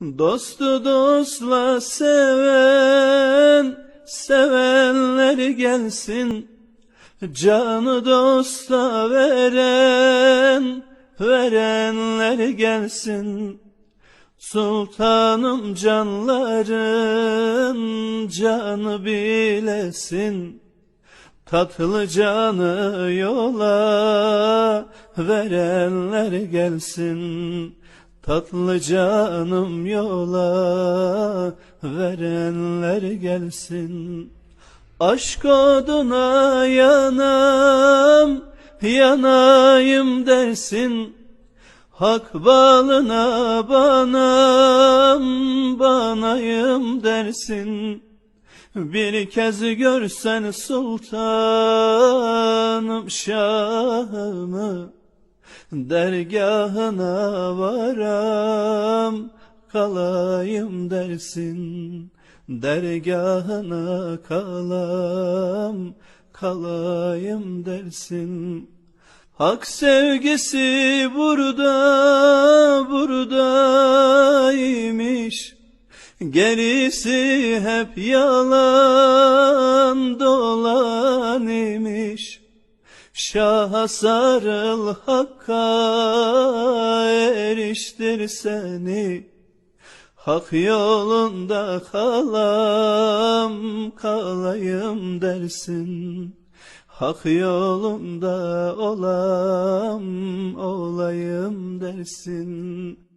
Dostu dostla seven, sevenler gelsin. Canı dosta veren, verenler gelsin. Sultanım canların canı bilesin. Tatlı canı yola verenler gelsin. Tatlı canım yola verenler gelsin. Aşk oduna yanam, yanayım dersin. Hak balına banam, banayım dersin. Bir kez görsen sultanım şahımı Dergahına varam kalayım dersin. Dergahına kalam kalayım dersin. Hak sevgisi burada buradaymış Gerisi hep yalan Şaha sarıl hakka eriştir seni. Hak yolunda kalam kalayım dersin. Hak yolunda olam olayım dersin